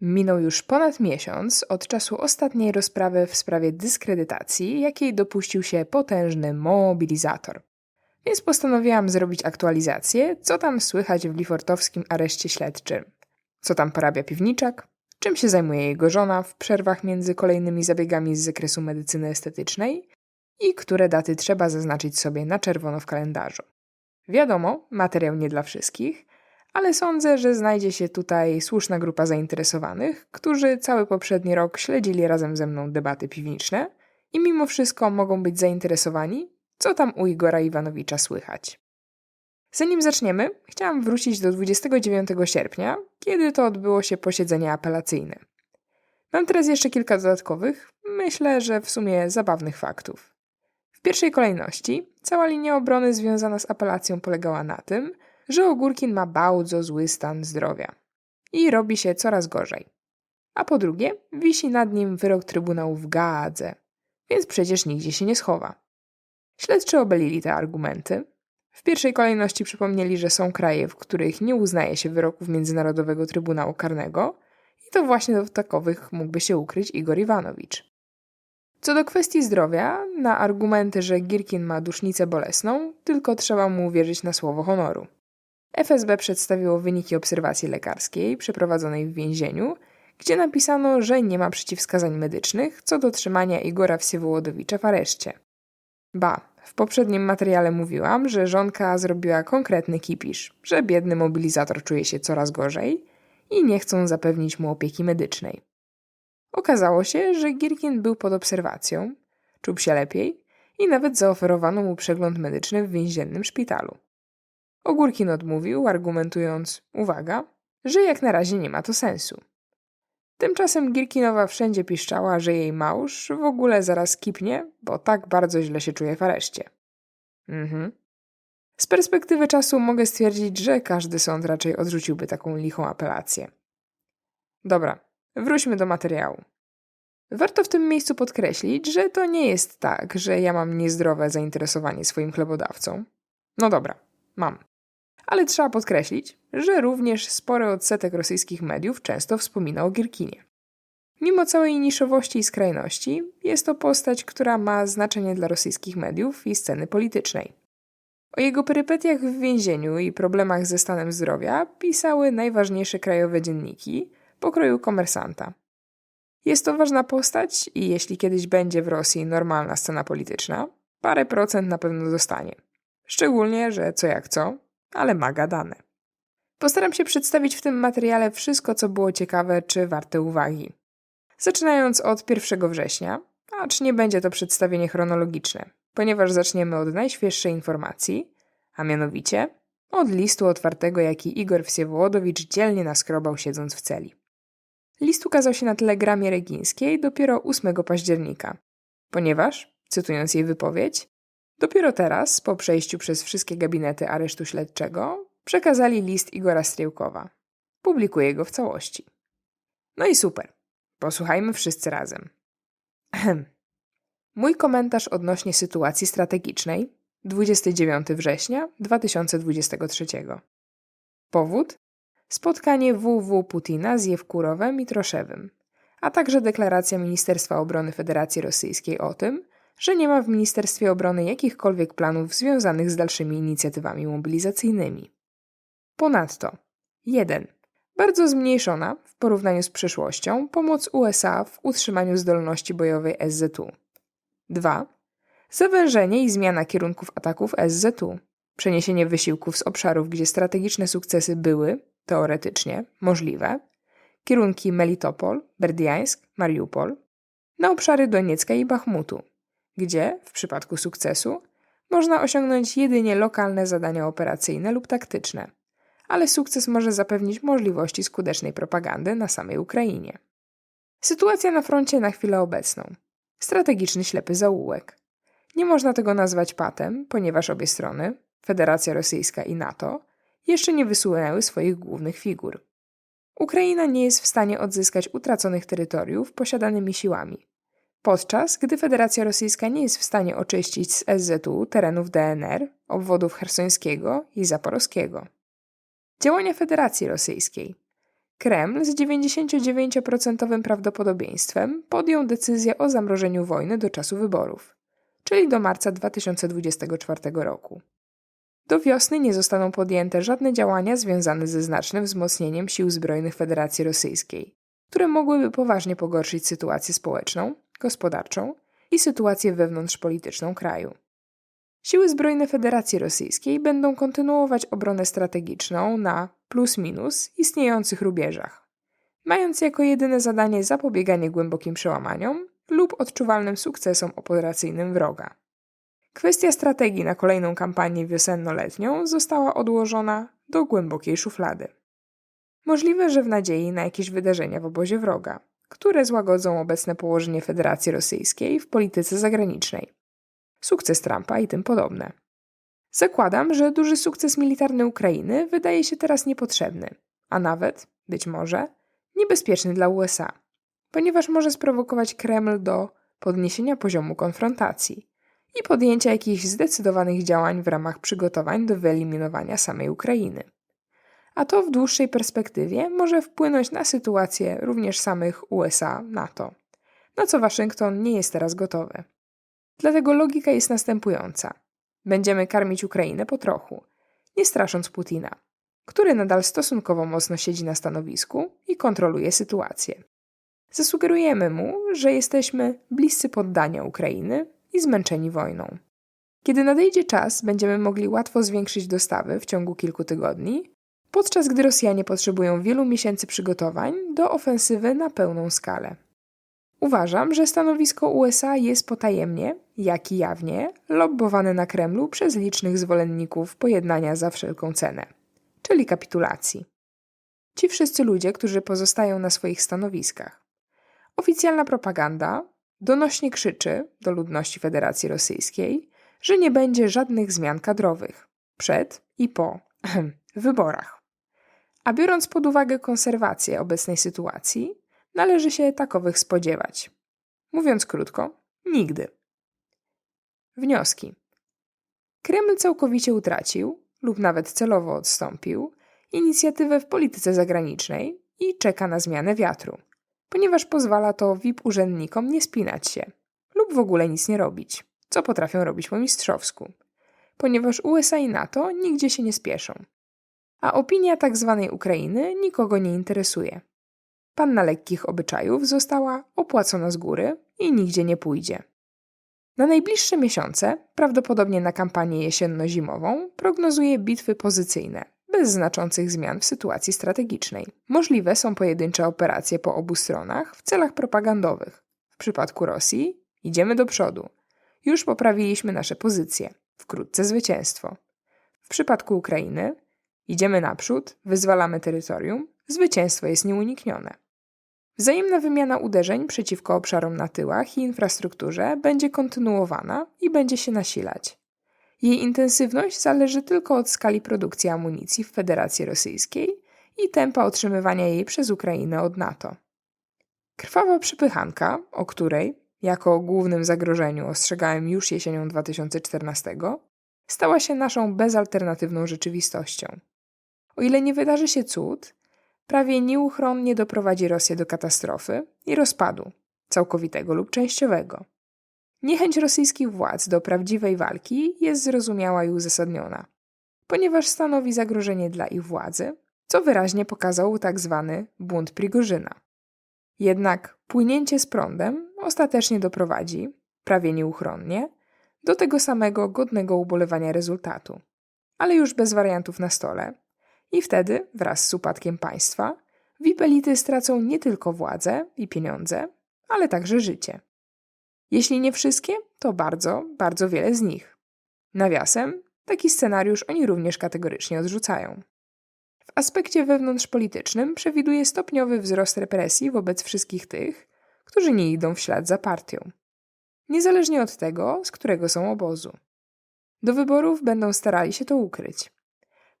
Minął już ponad miesiąc od czasu ostatniej rozprawy w sprawie dyskredytacji, jakiej dopuścił się potężny mobilizator. Więc postanowiłam zrobić aktualizację, co tam słychać w Lifortowskim areszcie śledczym. Co tam porabia piwniczak, czym się zajmuje jego żona w przerwach między kolejnymi zabiegami z zakresu medycyny estetycznej i które daty trzeba zaznaczyć sobie na czerwono w kalendarzu. Wiadomo, materiał nie dla wszystkich, ale sądzę, że znajdzie się tutaj słuszna grupa zainteresowanych, którzy cały poprzedni rok śledzili razem ze mną debaty piwniczne i mimo wszystko mogą być zainteresowani, co tam u Igora Iwanowicza słychać. Zanim zaczniemy, chciałam wrócić do 29 sierpnia, kiedy to odbyło się posiedzenie apelacyjne. Mam teraz jeszcze kilka dodatkowych, myślę, że w sumie zabawnych faktów. W pierwszej kolejności cała linia obrony związana z apelacją polegała na tym, że Ogórkin ma bardzo zły stan zdrowia i robi się coraz gorzej. A po drugie, wisi nad nim wyrok Trybunału w Gaadze, więc przecież nigdzie się nie schowa. Śledczy obelili te argumenty. W pierwszej kolejności przypomnieli, że są kraje, w których nie uznaje się wyroków Międzynarodowego Trybunału Karnego i to właśnie do takowych mógłby się ukryć Igor Iwanowicz. Co do kwestii zdrowia, na argumenty, że Girkin ma dusznicę bolesną, tylko trzeba mu uwierzyć na słowo honoru. FSB przedstawiło wyniki obserwacji lekarskiej przeprowadzonej w więzieniu, gdzie napisano, że nie ma przeciwwskazań medycznych co do trzymania Igora Wsiewołodowicza w areszcie. Ba, w poprzednim materiale mówiłam, że żonka zrobiła konkretny kipisz, że biedny mobilizator czuje się coraz gorzej i nie chcą zapewnić mu opieki medycznej. Okazało się, że Girkin był pod obserwacją, czuł się lepiej i nawet zaoferowano mu przegląd medyczny w więziennym szpitalu. Ogórkin odmówił, argumentując, uwaga, że jak na razie nie ma to sensu. Tymczasem Girkinowa wszędzie piszczała, że jej małż w ogóle zaraz kipnie, bo tak bardzo źle się czuje w areszcie. Mhm. Z perspektywy czasu mogę stwierdzić, że każdy sąd raczej odrzuciłby taką lichą apelację. Dobra, wróćmy do materiału. Warto w tym miejscu podkreślić, że to nie jest tak, że ja mam niezdrowe zainteresowanie swoim chlebodawcą. No dobra, mam ale trzeba podkreślić, że również spory odsetek rosyjskich mediów często wspomina o Gierkinie. Mimo całej niszowości i skrajności, jest to postać, która ma znaczenie dla rosyjskich mediów i sceny politycznej. O jego perypetiach w więzieniu i problemach ze stanem zdrowia pisały najważniejsze krajowe dzienniki pokroju komersanta. Jest to ważna postać i jeśli kiedyś będzie w Rosji normalna scena polityczna, parę procent na pewno dostanie. Szczególnie, że co jak co, ale ma gadane. Postaram się przedstawić w tym materiale wszystko, co było ciekawe czy warte uwagi. Zaczynając od 1 września, acz nie będzie to przedstawienie chronologiczne, ponieważ zaczniemy od najświeższej informacji, a mianowicie od listu otwartego, jaki Igor Wsiewłodowicz dzielnie naskrobał siedząc w celi. List ukazał się na telegramie Regińskiej dopiero 8 października, ponieważ, cytując jej wypowiedź, Dopiero teraz, po przejściu przez wszystkie gabinety aresztu śledczego, przekazali list Igora Striełkowa. Publikuję go w całości. No i super. Posłuchajmy wszyscy razem. Mój komentarz odnośnie sytuacji strategicznej 29 września 2023. Powód? Spotkanie WW Putina z Jewkurowem i Troszewym, a także deklaracja Ministerstwa Obrony Federacji Rosyjskiej o tym, że nie ma w Ministerstwie Obrony jakichkolwiek planów związanych z dalszymi inicjatywami mobilizacyjnymi. Ponadto 1. Bardzo zmniejszona w porównaniu z przeszłością pomoc USA w utrzymaniu zdolności bojowej SZU. 2. Zawężenie i zmiana kierunków ataków SZU. Przeniesienie wysiłków z obszarów, gdzie strategiczne sukcesy były, teoretycznie, możliwe, kierunki Melitopol, Berdiańsk, Mariupol, na obszary Doniecka i Bachmutu, gdzie, w przypadku sukcesu, można osiągnąć jedynie lokalne zadania operacyjne lub taktyczne, ale sukces może zapewnić możliwości skutecznej propagandy na samej Ukrainie. Sytuacja na froncie na chwilę obecną. Strategiczny ślepy zaułek. Nie można tego nazwać patem, ponieważ obie strony, Federacja Rosyjska i NATO, jeszcze nie wysunęły swoich głównych figur. Ukraina nie jest w stanie odzyskać utraconych terytoriów posiadanymi siłami, podczas gdy Federacja Rosyjska nie jest w stanie oczyścić z SZU terenów DNR, obwodów hersońskiego i zaporowskiego. Działania Federacji Rosyjskiej. Kreml z 99% prawdopodobieństwem podjął decyzję o zamrożeniu wojny do czasu wyborów, czyli do marca 2024 roku. Do wiosny nie zostaną podjęte żadne działania związane ze znacznym wzmocnieniem sił zbrojnych Federacji Rosyjskiej, które mogłyby poważnie pogorszyć sytuację społeczną, gospodarczą i sytuację wewnątrzpolityczną kraju. Siły zbrojne Federacji Rosyjskiej będą kontynuować obronę strategiczną na plus-minus istniejących rubieżach, mając jako jedyne zadanie zapobieganie głębokim przełamaniom lub odczuwalnym sukcesom operacyjnym wroga. Kwestia strategii na kolejną kampanię wiosenno-letnią została odłożona do głębokiej szuflady. Możliwe, że w nadziei na jakieś wydarzenia w obozie wroga, które złagodzą obecne położenie Federacji Rosyjskiej w polityce zagranicznej. Sukces Trumpa i tym podobne. Zakładam, że duży sukces militarny Ukrainy wydaje się teraz niepotrzebny, a nawet, być może, niebezpieczny dla USA, ponieważ może sprowokować Kreml do podniesienia poziomu konfrontacji i podjęcia jakichś zdecydowanych działań w ramach przygotowań do wyeliminowania samej Ukrainy. A to w dłuższej perspektywie może wpłynąć na sytuację również samych USA, NATO, na co Waszyngton nie jest teraz gotowy. Dlatego logika jest następująca. Będziemy karmić Ukrainę po trochu, nie strasząc Putina, który nadal stosunkowo mocno siedzi na stanowisku i kontroluje sytuację. Zasugerujemy mu, że jesteśmy bliscy poddania Ukrainy i zmęczeni wojną. Kiedy nadejdzie czas, będziemy mogli łatwo zwiększyć dostawy w ciągu kilku tygodni, podczas gdy Rosjanie potrzebują wielu miesięcy przygotowań do ofensywy na pełną skalę. Uważam, że stanowisko USA jest potajemnie, jak i jawnie, lobbowane na Kremlu przez licznych zwolenników pojednania za wszelką cenę, czyli kapitulacji. Ci wszyscy ludzie, którzy pozostają na swoich stanowiskach. Oficjalna propaganda donośnie krzyczy do ludności Federacji Rosyjskiej, że nie będzie żadnych zmian kadrowych przed i po wyborach. A biorąc pod uwagę konserwację obecnej sytuacji, należy się takowych spodziewać. Mówiąc krótko, nigdy. Wnioski. Kreml całkowicie utracił, lub nawet celowo odstąpił, inicjatywę w polityce zagranicznej i czeka na zmianę wiatru, ponieważ pozwala to VIP urzędnikom nie spinać się lub w ogóle nic nie robić, co potrafią robić po mistrzowsku, ponieważ USA i NATO nigdzie się nie spieszą. A opinia tak zwanej Ukrainy nikogo nie interesuje. Panna lekkich obyczajów została opłacona z góry i nigdzie nie pójdzie. Na najbliższe miesiące, prawdopodobnie na kampanię jesienno-zimową, prognozuje bitwy pozycyjne, bez znaczących zmian w sytuacji strategicznej. Możliwe są pojedyncze operacje po obu stronach w celach propagandowych. W przypadku Rosji idziemy do przodu. Już poprawiliśmy nasze pozycje. Wkrótce zwycięstwo. W przypadku Ukrainy idziemy naprzód, wyzwalamy terytorium, zwycięstwo jest nieuniknione. Wzajemna wymiana uderzeń przeciwko obszarom na tyłach i infrastrukturze będzie kontynuowana i będzie się nasilać. Jej intensywność zależy tylko od skali produkcji amunicji w Federacji Rosyjskiej i tempa otrzymywania jej przez Ukrainę od NATO. Krwawa przypychanka, o której, jako o głównym zagrożeniu ostrzegałem już jesienią 2014, stała się naszą bezalternatywną rzeczywistością. O ile nie wydarzy się cud, prawie nieuchronnie doprowadzi Rosję do katastrofy i rozpadu, całkowitego lub częściowego. Niechęć rosyjskich władz do prawdziwej walki jest zrozumiała i uzasadniona, ponieważ stanowi zagrożenie dla ich władzy, co wyraźnie pokazał tak zwany bunt Prigorzyna. Jednak płynięcie z prądem ostatecznie doprowadzi, prawie nieuchronnie, do tego samego godnego ubolewania rezultatu, ale już bez wariantów na stole, i wtedy, wraz z upadkiem państwa, VIP-elity stracą nie tylko władzę i pieniądze, ale także życie. Jeśli nie wszystkie, to bardzo, bardzo wiele z nich. Nawiasem, taki scenariusz oni również kategorycznie odrzucają. W aspekcie wewnątrzpolitycznym przewiduje stopniowy wzrost represji wobec wszystkich tych, którzy nie idą w ślad za partią. Niezależnie od tego, z którego są obozu. Do wyborów będą starali się to ukryć.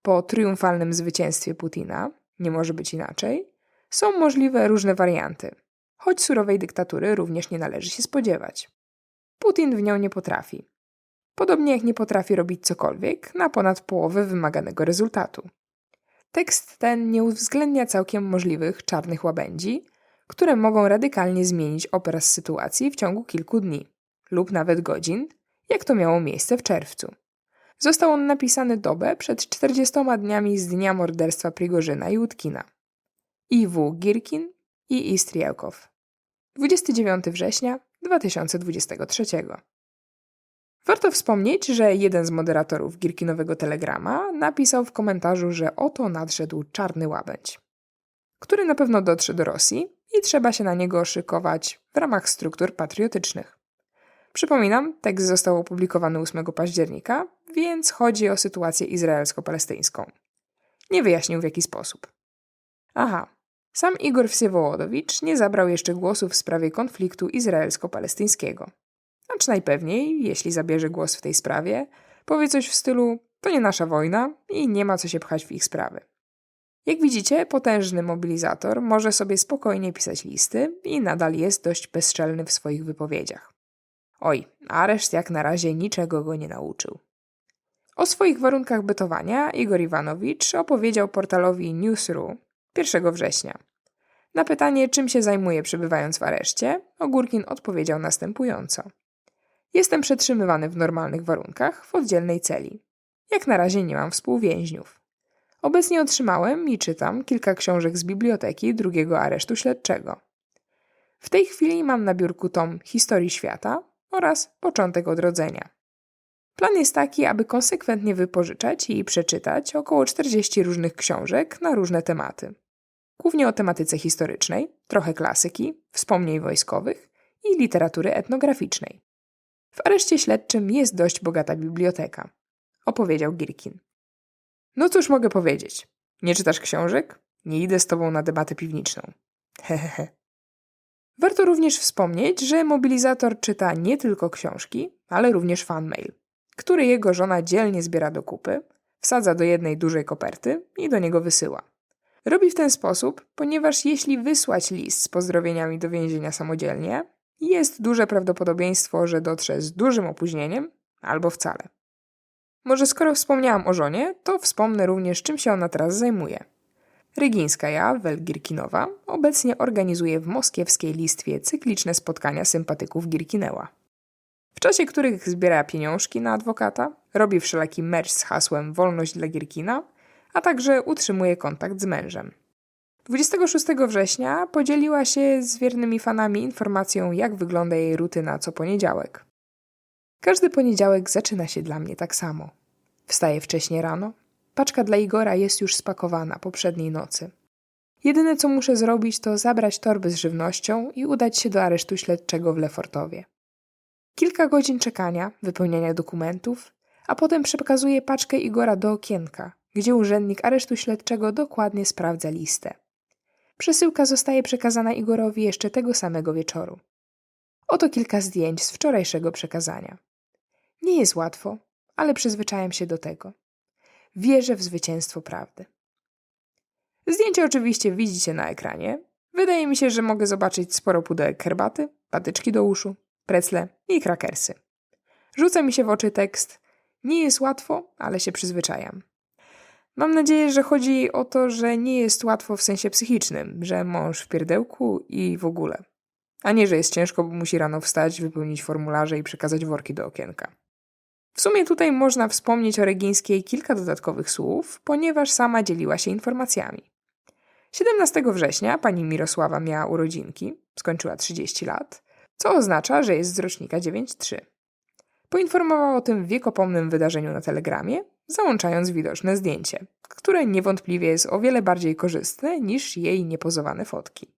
Po triumfalnym zwycięstwie Putina, nie może być inaczej, są możliwe różne warianty, choć surowej dyktatury również nie należy się spodziewać. Putin w nią nie potrafi. Podobnie jak nie potrafi robić cokolwiek na ponad połowę wymaganego rezultatu. Tekst ten nie uwzględnia całkiem możliwych czarnych łabędzi, które mogą radykalnie zmienić obraz sytuacji w ciągu kilku dni lub nawet godzin, jak to miało miejsce w czerwcu. Został on napisany dobę przed 40 dniami z dnia morderstwa Prigorzyna i Łódkina. I.W. Girkin i Istrielkow. 29 września 2023. Warto wspomnieć, że jeden z moderatorów Girkinowego Telegrama napisał w komentarzu, że oto nadszedł czarny łabędź, który na pewno dotrze do Rosji i trzeba się na niego szykować w ramach struktur patriotycznych. Przypominam, tekst został opublikowany 8 października, więc chodzi o sytuację izraelsko-palestyńską. Nie wyjaśnił w jaki sposób. Aha, sam Igor Wsiewołodowicz nie zabrał jeszcze głosu w sprawie konfliktu izraelsko-palestyńskiego. Acz najpewniej, jeśli zabierze głos w tej sprawie, powie coś w stylu: To nie nasza wojna i nie ma co się pchać w ich sprawy. Jak widzicie, potężny mobilizator może sobie spokojnie pisać listy i nadal jest dość bezczelny w swoich wypowiedziach. Oj, areszt jak na razie niczego go nie nauczył. O swoich warunkach bytowania Igor Iwanowicz opowiedział portalowi News.ru 1 września. Na pytanie, czym się zajmuje przebywając w areszcie, Ogórkin odpowiedział następująco. Jestem przetrzymywany w normalnych warunkach w oddzielnej celi. Jak na razie nie mam współwięźniów. Obecnie otrzymałem i czytam kilka książek z biblioteki drugiego aresztu śledczego. W tej chwili mam na biurku tom Historii Świata oraz Początek Odrodzenia. Plan jest taki, aby konsekwentnie wypożyczać i przeczytać około 40 różnych książek na różne tematy. Głównie o tematyce historycznej, trochę klasyki, wspomnień wojskowych i literatury etnograficznej. W areszcie śledczym jest dość bogata biblioteka, opowiedział Girkin. No cóż mogę powiedzieć? Nie czytasz książek? Nie idę z tobą na debatę piwniczą. Hehehe. Warto również wspomnieć, że mobilizator czyta nie tylko książki, ale również fanmail, który jego żona dzielnie zbiera do kupy, wsadza do jednej dużej koperty i do niego wysyła. Robi w ten sposób, ponieważ jeśli wysłać list z pozdrowieniami do więzienia samodzielnie, jest duże prawdopodobieństwo, że dotrze z dużym opóźnieniem albo wcale. Może skoro wspomniałam o żonie, to wspomnę również, czym się ona teraz zajmuje. Rygińskaja, Welgirkinowa, obecnie organizuje w moskiewskiej listwie cykliczne spotkania sympatyków Girkineła. W czasie których zbiera pieniążki na adwokata, robi wszelaki merch z hasłem Wolność dla Girkina, a także utrzymuje kontakt z mężem. 26 września podzieliła się z wiernymi fanami informacją, jak wygląda jej rutyna co poniedziałek. Każdy poniedziałek zaczyna się dla mnie tak samo. Wstaję wcześnie rano. Paczka dla Igora jest już spakowana poprzedniej nocy. Jedyne co muszę zrobić to zabrać torby z żywnością i udać się do aresztu śledczego w Lefortowie. Kilka godzin czekania, wypełniania dokumentów, a potem przekazuję paczkę Igora do okienka, gdzie urzędnik aresztu śledczego dokładnie sprawdza listę. Przesyłka zostaje przekazana Igorowi jeszcze tego samego wieczoru. Oto kilka zdjęć z wczorajszego przekazania. Nie jest łatwo, ale przyzwyczajam się do tego. Wierzę w zwycięstwo prawdy. Zdjęcie oczywiście widzicie na ekranie. Wydaje mi się, że mogę zobaczyć sporo pudełek herbaty, patyczki do uszu, precle i krakersy. Rzuca mi się w oczy tekst Nie jest łatwo, ale się przyzwyczajam. Mam nadzieję, że chodzi o to, że nie jest łatwo w sensie psychicznym, że mąż w pierdełku i w ogóle. A nie, że jest ciężko, bo musi rano wstać, wypełnić formularze i przekazać worki do okienka. W sumie tutaj można wspomnieć o Regińskiej kilka dodatkowych słów, ponieważ sama dzieliła się informacjami. 17 września pani Mirosława miała urodzinki, skończyła 30 lat, co oznacza, że jest z rocznika 9.3. Poinformowała o tym wiekopomnym wydarzeniu na telegramie, załączając widoczne zdjęcie, które niewątpliwie jest o wiele bardziej korzystne niż jej niepozowane fotki.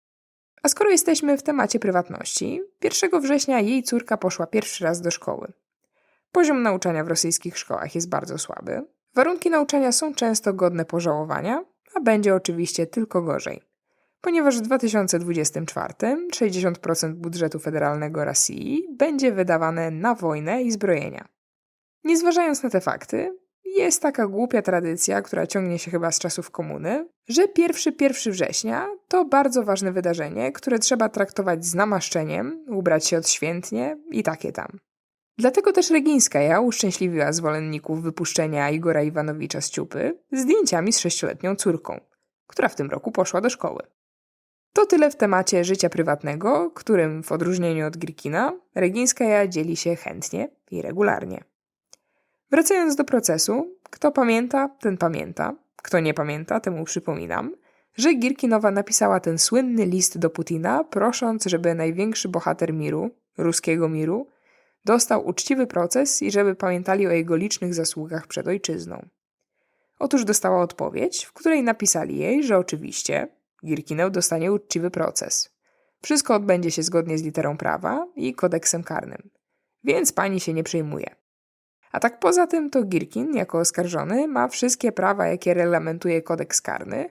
A skoro jesteśmy w temacie prywatności, 1 września jej córka poszła pierwszy raz do szkoły. Poziom nauczania w rosyjskich szkołach jest bardzo słaby. Warunki nauczania są często godne pożałowania, a będzie oczywiście tylko gorzej. Ponieważ w 2024 60% budżetu federalnego Rosji będzie wydawane na wojnę i zbrojenia. Nie zważając na te fakty, jest taka głupia tradycja, która ciągnie się chyba z czasów komuny, że 1-1 września to bardzo ważne wydarzenie, które trzeba traktować z namaszczeniem, ubrać się odświętnie i takie tam. Dlatego też Regińskaja uszczęśliwiła zwolenników wypuszczenia Igora Iwanowicza z ciupy zdjęciami z sześcioletnią córką, która w tym roku poszła do szkoły. To tyle w temacie życia prywatnego, którym w odróżnieniu od Girkina, Regińskaja dzieli się chętnie i regularnie. Wracając do procesu, kto pamięta, ten pamięta, kto nie pamięta, temu przypominam, że Girkinowa napisała ten słynny list do Putina, prosząc, żeby największy bohater miru, ruskiego miru, dostał uczciwy proces i żeby pamiętali o jego licznych zasługach przed ojczyzną. Otóż dostała odpowiedź, w której napisali jej, że oczywiście Girkineł dostanie uczciwy proces. Wszystko odbędzie się zgodnie z literą prawa i kodeksem karnym, więc pani się nie przejmuje. A tak poza tym to Girkin, jako oskarżony, ma wszystkie prawa, jakie reglamentuje kodeks karny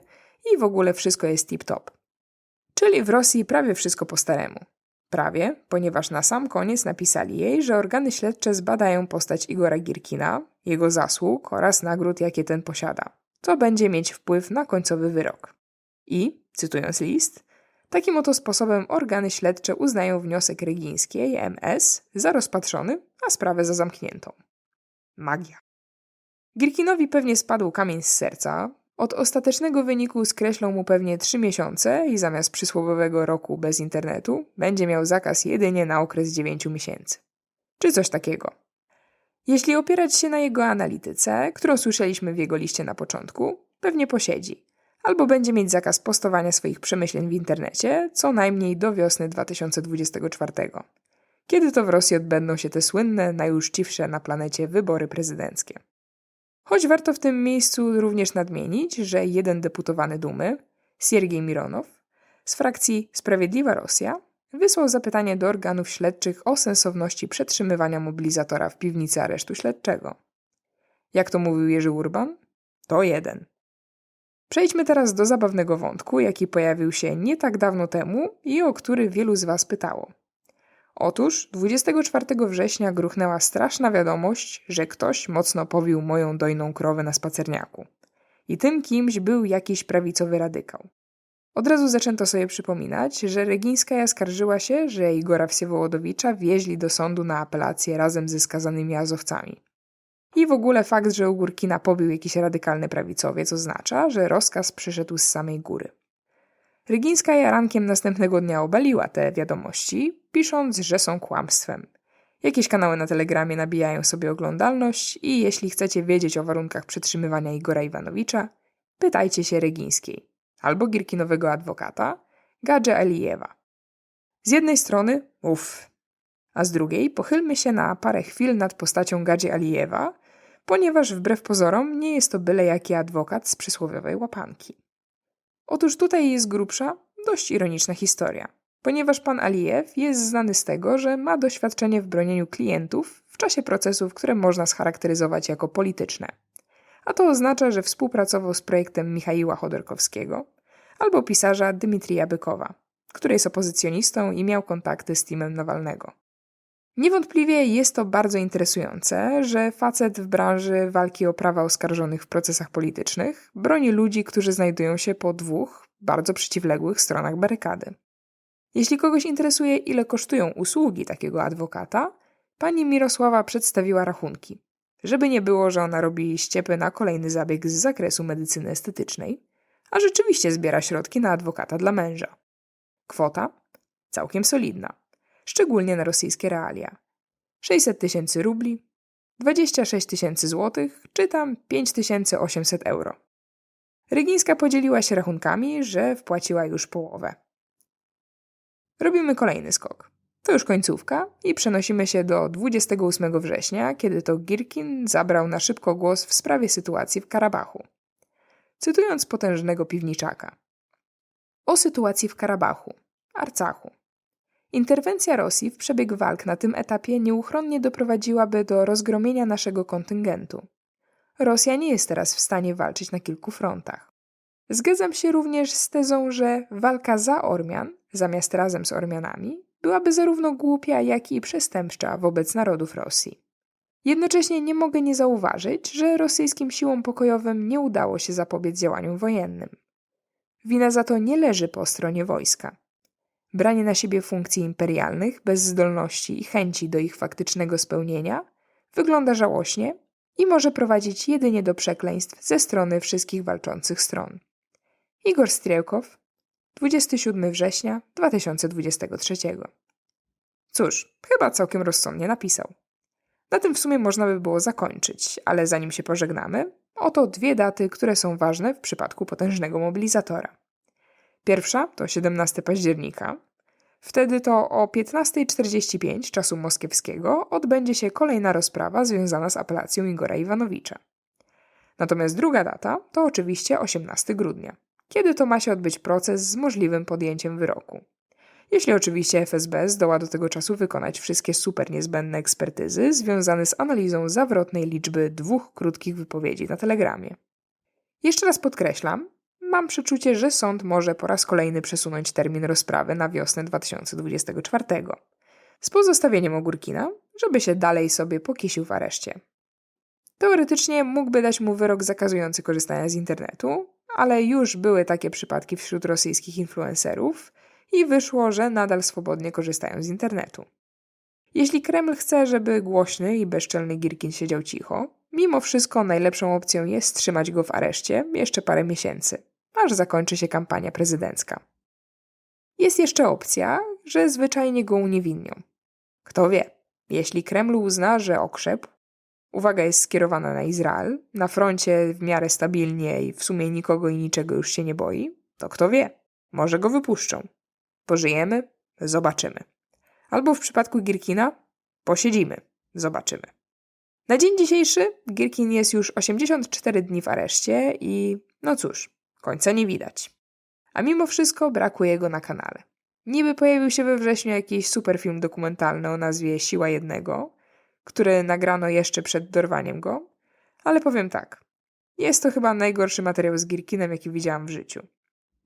i w ogóle wszystko jest tip-top. Czyli w Rosji prawie wszystko po staremu. Prawie, ponieważ na sam koniec napisali jej, że organy śledcze zbadają postać Igora Girkina, jego zasług oraz nagród, jakie ten posiada, co będzie mieć wpływ na końcowy wyrok. I, cytując list, takim oto sposobem organy śledcze uznają wniosek Regińskiej MS za rozpatrzony, a sprawę za zamkniętą. Magia. Girkinowi pewnie spadł kamień z serca. Od ostatecznego wyniku skreślą mu pewnie trzy miesiące i zamiast przysłowiowego roku bez internetu będzie miał zakaz jedynie na okres dziewięciu miesięcy. Czy coś takiego. Jeśli opierać się na jego analityce, którą słyszeliśmy w jego liście na początku, pewnie posiedzi. Albo będzie mieć zakaz postowania swoich przemyśleń w internecie co najmniej do wiosny 2024 kiedy to w Rosji odbędą się te słynne, najuczciwsze na planecie wybory prezydenckie. Choć warto w tym miejscu również nadmienić, że jeden deputowany Dumy, Siergiej Mironow, z frakcji Sprawiedliwa Rosja, wysłał zapytanie do organów śledczych o sensowności przetrzymywania mobilizatora w piwnicy aresztu śledczego. Jak to mówił Jerzy Urban? To jeden. Przejdźmy teraz do zabawnego wątku, jaki pojawił się nie tak dawno temu i o który wielu z Was pytało. Otóż 24 września gruchnęła straszna wiadomość, że ktoś mocno powił moją dojną krowę na spacerniaku. I tym kimś był jakiś prawicowy radykał. Od razu zaczęto sobie przypominać, że Regińska skarżyła się, że Igora Wsiewołodowicza wieźli do sądu na apelację razem ze skazanymi azowcami. I w ogóle fakt, że u Górkina pobił jakiś radykalny prawicowiec oznacza, że rozkaz przyszedł z samej góry. Rygińska rankiem następnego dnia obaliła te wiadomości, pisząc, że są kłamstwem. Jakieś kanały na Telegramie nabijają sobie oglądalność i jeśli chcecie wiedzieć o warunkach przetrzymywania Igora Iwanowicza, pytajcie się Regińskiej albo Girkinowego adwokata, Gadże Alijewa. Z jednej strony, uff, a z drugiej pochylmy się na parę chwil nad postacią Gadzi Alijewa, ponieważ wbrew pozorom nie jest to byle jaki adwokat z przysłowiowej łapanki. Otóż tutaj jest grubsza, dość ironiczna historia, ponieważ pan Alijew jest znany z tego, że ma doświadczenie w bronieniu klientów w czasie procesów, które można scharakteryzować jako polityczne. A to oznacza, że współpracował z projektem Michaiła Chodorkowskiego albo pisarza Dmitrija Bykowa, który jest opozycjonistą i miał kontakty z Timem Nawalnego. Niewątpliwie jest to bardzo interesujące, że facet w branży walki o prawa oskarżonych w procesach politycznych broni ludzi, którzy znajdują się po dwóch, bardzo przeciwległych stronach barykady. Jeśli kogoś interesuje, ile kosztują usługi takiego adwokata, pani Mirosława przedstawiła rachunki. Żeby nie było, że ona robi ściepy na kolejny zabieg z zakresu medycyny estetycznej, a rzeczywiście zbiera środki na adwokata dla męża. Kwota całkiem solidna szczególnie na rosyjskie realia. 600 tysięcy rubli, 26 tysięcy złotych, czy tam 5800 euro. Rygińska podzieliła się rachunkami, że wpłaciła już połowę. Robimy kolejny skok. To już końcówka i przenosimy się do 28 września, kiedy to Girkin zabrał na szybko głos w sprawie sytuacji w Karabachu. Cytując potężnego piwniczaka. O sytuacji w Karabachu, Arcachu. Interwencja Rosji w przebieg walk na tym etapie nieuchronnie doprowadziłaby do rozgromienia naszego kontyngentu. Rosja nie jest teraz w stanie walczyć na kilku frontach. Zgadzam się również z tezą, że walka za Ormian, zamiast razem z Ormianami, byłaby zarówno głupia, jak i przestępcza wobec narodów Rosji. Jednocześnie nie mogę nie zauważyć, że rosyjskim siłom pokojowym nie udało się zapobiec działaniom wojennym. Wina za to nie leży po stronie wojska. Branie na siebie funkcji imperialnych bez zdolności i chęci do ich faktycznego spełnienia wygląda żałośnie i może prowadzić jedynie do przekleństw ze strony wszystkich walczących stron. Igor Strielkow, 27 września 2023. Cóż, chyba całkiem rozsądnie napisał. Na tym w sumie można by było zakończyć, ale zanim się pożegnamy, oto dwie daty, które są ważne w przypadku potężnego mobilizatora. Pierwsza to 17 października. Wtedy to o 15.45 czasu moskiewskiego odbędzie się kolejna rozprawa związana z apelacją Igora Iwanowicza. Natomiast druga data to oczywiście 18 grudnia, kiedy to ma się odbyć proces z możliwym podjęciem wyroku. Jeśli oczywiście FSB zdoła do tego czasu wykonać wszystkie super niezbędne ekspertyzy związane z analizą zawrotnej liczby dwóch krótkich wypowiedzi na telegramie. Jeszcze raz podkreślam, mam przeczucie, że sąd może po raz kolejny przesunąć termin rozprawy na wiosnę 2024. Z pozostawieniem Ogórkina, żeby się dalej sobie pokisił w areszcie. Teoretycznie mógłby dać mu wyrok zakazujący korzystania z internetu, ale już były takie przypadki wśród rosyjskich influencerów i wyszło, że nadal swobodnie korzystają z internetu. Jeśli Kreml chce, żeby głośny i bezczelny Girkin siedział cicho, mimo wszystko najlepszą opcją jest trzymać go w areszcie jeszcze parę miesięcy, aż zakończy się kampania prezydencka. Jest jeszcze opcja, że zwyczajnie go uniewinnią. Kto wie, jeśli Kreml uzna, że okrzep, uwaga jest skierowana na Izrael, na froncie w miarę stabilnie i w sumie nikogo i niczego już się nie boi, to kto wie, może go wypuszczą. Pożyjemy, zobaczymy. Albo w przypadku Girkina, posiedzimy, zobaczymy. Na dzień dzisiejszy Girkin jest już 84 dni w areszcie i no cóż, końca nie widać. A mimo wszystko brakuje go na kanale. Niby pojawił się we wrześniu jakiś super film dokumentalny o nazwie Siła Jednego, który nagrano jeszcze przed dorwaniem go, ale powiem tak. Jest to chyba najgorszy materiał z Girkinem, jaki widziałam w życiu.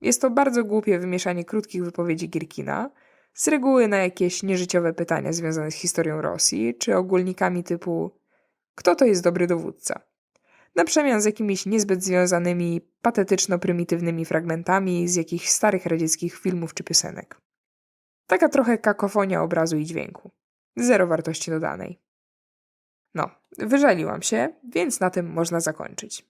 Jest to bardzo głupie wymieszanie krótkich wypowiedzi Girkina, z reguły na jakieś nieżyciowe pytania związane z historią Rosji, czy ogólnikami typu kto to jest dobry dowódca? Na przemian z jakimiś niezbyt związanymi, patetyczno-prymitywnymi fragmentami z jakichś starych radzieckich filmów czy piosenek. Taka trochę kakofonia obrazu i dźwięku. Zero wartości dodanej. No, wyżaliłam się, więc na tym można zakończyć.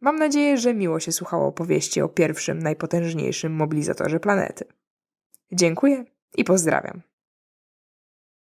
Mam nadzieję, że miło się słuchało opowieści o pierwszym, najpotężniejszym mobilizatorze planety. Dziękuję i pozdrawiam.